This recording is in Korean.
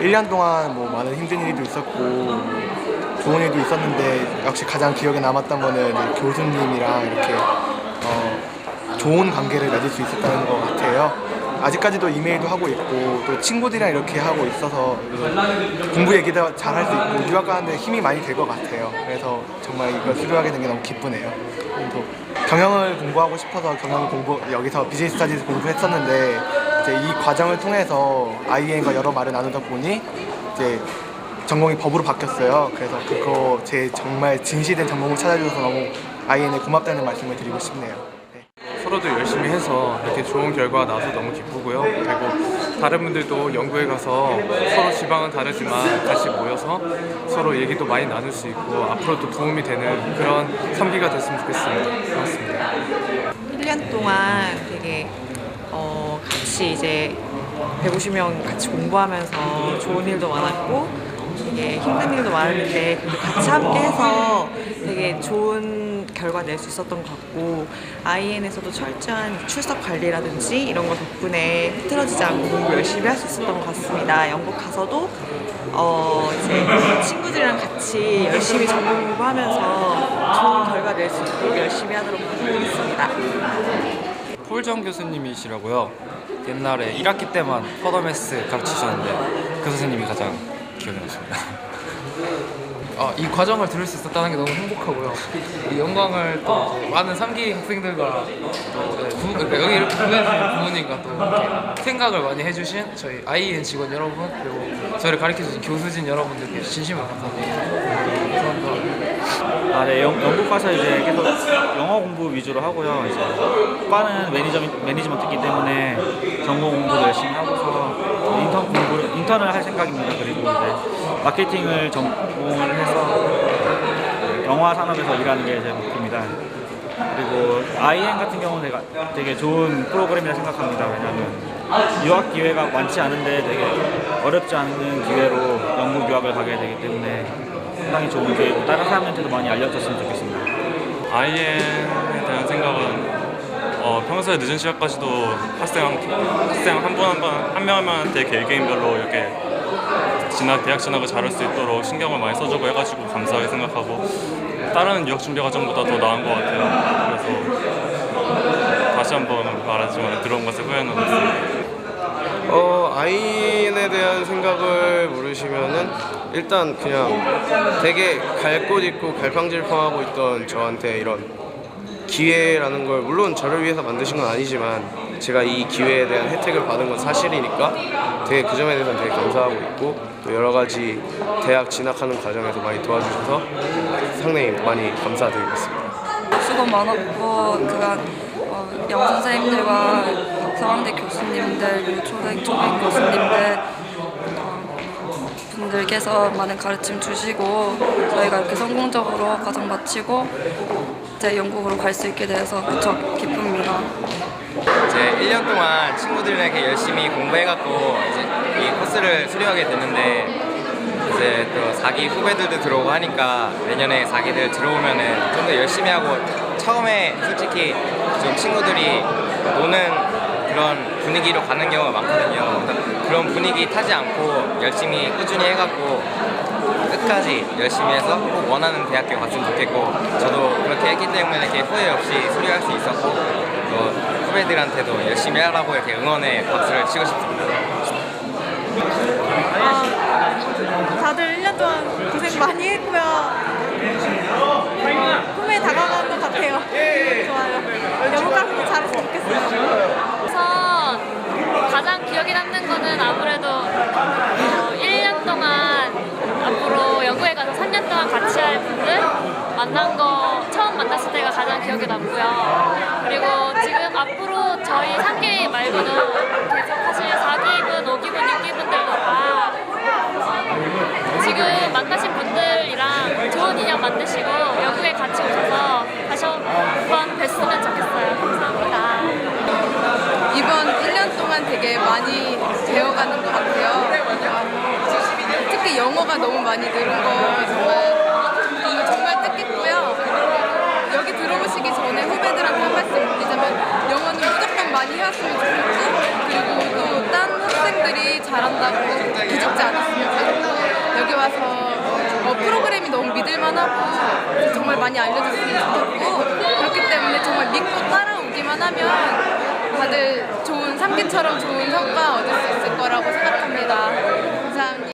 1년 동안 뭐 많은 힘든 일도 있었고 좋은 일도 있었는데 역시 가장 기억에 남았던 거는 교수님이랑 이렇게 어, 좋은 관계를 맺을 수 있었다는 것 같아요. 아직까지도 이메일도 하고 있고 또 친구들이랑 이렇게 하고 있어서 공부 얘기도 잘 할 수 있고 유학 가는데 힘이 많이 될 것 같아요. 그래서 정말 이걸 수료하게 된 게 너무 기쁘네요. 또 경영을 공부하고 싶어서 경영 공부 여기서 비즈니스 스타디에서 공부했었는데 이제 이 과정을 통해서 IN과 여러 말을 나누다 보니 이제 전공이 법으로 바뀌었어요. 그래서 그거 제 정말 진실된 전공을 찾아줘서 너무 IN에 고맙다는 말씀을 드리고 싶네요. 네. 서로도 열심히 해서 이렇게 좋은 결과가 나와서 너무 기쁘고요. 그리고 다른 분들도 연구에 가서 서로 지방은 다르지만 같이 모여서 서로 얘기도 많이 나눌 수 있고 앞으로도 도움이 되는 그런 상기가 됐으면 좋겠습니다. 고맙습니다. 1년 동안 되게 어, 같이 이제 150명 같이 공부하면서 좋은 일도 많았고 되게 힘든 일도 많았는데 같이 함께 해서 되게 좋은 결과 낼 수 있었던 것 같고 IN에서도 철저한 출석 관리라든지 이런 거 덕분에 흐트러지지 않고 공부 열심히 할 수 있었던 것 같습니다. 영국 가서도 어 이제 친구들이랑 같이 열심히 전공 공부하면서 좋은 결과 낼 수 있도록 열심히 하도록 하겠습니다. 폴정 교수님이시라고요. 옛날에 1학기 때만 퍼더메스 가르치셨는데 그 선생님이 가장 기억에 남습니다. 어, 이 과정을 들을 수 있었다는 게 너무 행복하고요. 이 영광을 또 많은 3기 학생들과 또 네, 부, 그러니까 여기 이렇게 보내주신 부모님과 또 생각을 많이 해주신 저희 IN 직원 여러분 그리고 저를 가르쳐주신 교수진 여러분들께 진심으로 감사드립니다. 감사합니다. 아, 네, 영, 영국 가서 이제 계속 영어 공부 위주로 하고요. 이제 과는 매니저, 매니지먼트이기 때문에 전공 공부도 열심히 하고 인턴을 할 생각입니다. 그리고 이제 마케팅을 전공을 해서 영화 산업에서 일하는 게 제 목표입니다. 그리고 IN 같은 경우는 제가 되게 좋은 프로그램이라 생각합니다. 왜냐하면 유학 기회가 많지 않은데 되게 어렵지 않은 기회로 영국 유학을 가게 되기 때문에 상당히 좋은 기회고 다른 사람들한테도 많이 알려졌으면 좋겠습니다. IN에 대한 생각은 어, 평소에 늦은 시간까지도 학생 학생 한 분 한 분 한 명 한 명한테 개개인별로 이렇게 진학 대학 진학을 잘할 수 있도록 신경을 많이 써주고 해가지고 감사하게 생각하고 다른 유학 준비 과정보다 더 나은 것 같아요. 그래서 다시 한번 말하지만 들어온 것에 후회는 없습니다. 어, 아이인에 대한 생각을 물으시면은 일단 그냥 되게 갈 곳 있고 갈팡질팡하고 있던 저한테 이런 기회라는 걸 물론 저를 위해서 만드신 건 아니지만 제가 이 기회에 대한 혜택을 받은 건 사실이니까 되게 그 점에 대해서는 되게 감사하고 있고 또 여러 가지 대학 진학하는 과정에서 많이 도와주셔서 상당히 많이 감사드리겠습니다. 수고 많았고 그간 어, 영어 선생님들과 서강대 교수님들 초등 교수님들 어, 분들께서 많은 가르침 주시고 저희가 이렇게 성공적으로 과정 마치고 제 영국으로 갈 수 있게 돼서 무척 기쁩니다. 이제 1년 동안 친구들에게 열심히 공부해갖고 이제 이 코스를 수료하게 됐는데 이제 또 4기 후배들도 들어오고 하니까 내년에 4기들 들어오면은 좀 더 열심히 하고 처음에 솔직히 좀 친구들이 노는 그런 분위기로 가는 경우가 많거든요. 그런 분위기 타지 않고 열심히 꾸준히 해갖고 끝까지 열심히 해서 꼭 원하는 대학교 갔으면 좋겠고 저도 그렇게 했기 때문에 이렇게 후회 없이 수료할 수 있었고 또 후배들한테도 열심히 하라고 이렇게 응원의 박수를 치고 싶습니다. 다들 1년 동안 고생 많이 했고요. 꿈에 다가가는 것 같아요. 영국 가서 잘했으면 좋겠어요. 우선 가장 기억에 남는 거는 아무래도 어, 1년 동안 앞으로 영국에 가서 3년 동안 같이 할 분들 만난 거 처음 만났을 때가 가장 기억에 남고요. 그리고 지금 앞으로 저희 3기 말고도 계속 사실 4기분, 5기분, 6기분들도 다 지금 만나신 분들이랑 좋은 인연 만드시고 영국에 같이 오셔서 다시 한번 뵀으면 좋겠어요. 감사합니다. 이번 1년 동안 되게 많이 배워가는 것 같아요. 특히 영어가 너무 많이 늘은 거 정말 정말 뜻깊고요. 여기 전에 후배들한테 한 말씀 드리자면 영어는 무조건 많이 해왔으면 좋겠고 그리고 또 딴 학생들 친구들이 잘한다고 기죽지 않았으면 좋겠고 여기 와서 어, 프로그램이 너무 믿을만하고 정말 많이 알려줬으면 좋겠고 그렇기 때문에 정말 믿고 따라오기만 하면 다들 좋은 삼기처럼 좋은 성과 얻을 수 있을 거라고 생각합니다.